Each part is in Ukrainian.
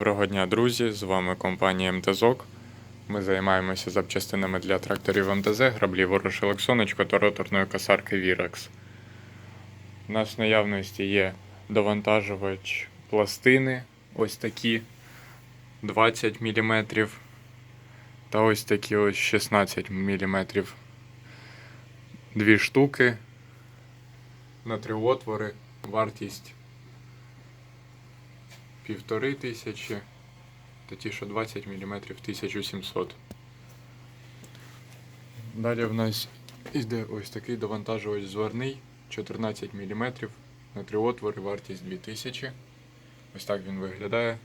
Доброго дня, друзі! З вами компанія МТЗОК. Ми займаємося запчастинами для тракторів МТЗ, граблів ворошилок сонечко та роторної косарки Virax. У нас в наявності є довантажувач пластини, ось такі 20 мм та ось такі ось 16 мм. Дві штуки на три отвори, вартість півтори тисячі, та ті, що 20 мм 1700. Далі в нас йде ось такий довантажувач зварний 14 мм на три отвори, вартість 2000. Ось так він виглядає.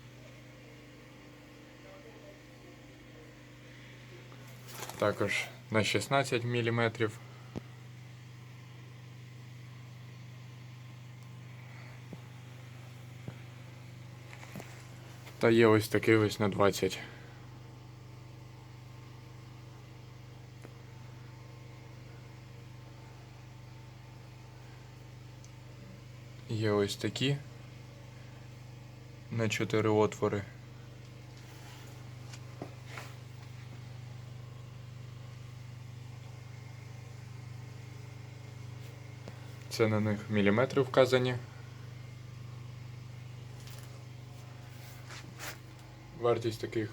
Також на 16 мм. Та є ось такий ось на 20. Є ось такі на 4 отвори. Це на них міліметри вказані. Вартість таких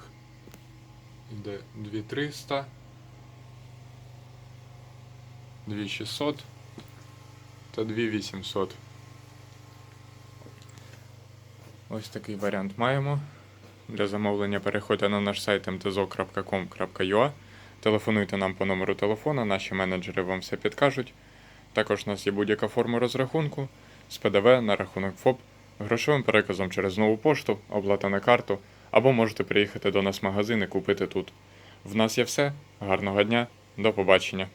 йде 2300, 2600 та 2800. Ось такий варіант маємо. Для замовлення переходьте на наш сайт mtzo.com.ua. Телефонуйте нам по номеру телефона, наші менеджери вам все підкажуть. Також у нас є будь-яка форма розрахунку з ПДВ на рахунок ФОП, грошовим переказом через нову пошту, оплата на карту, або можете приїхати до нас в магазин і купити тут. В нас є все. Гарного дня, до побачення.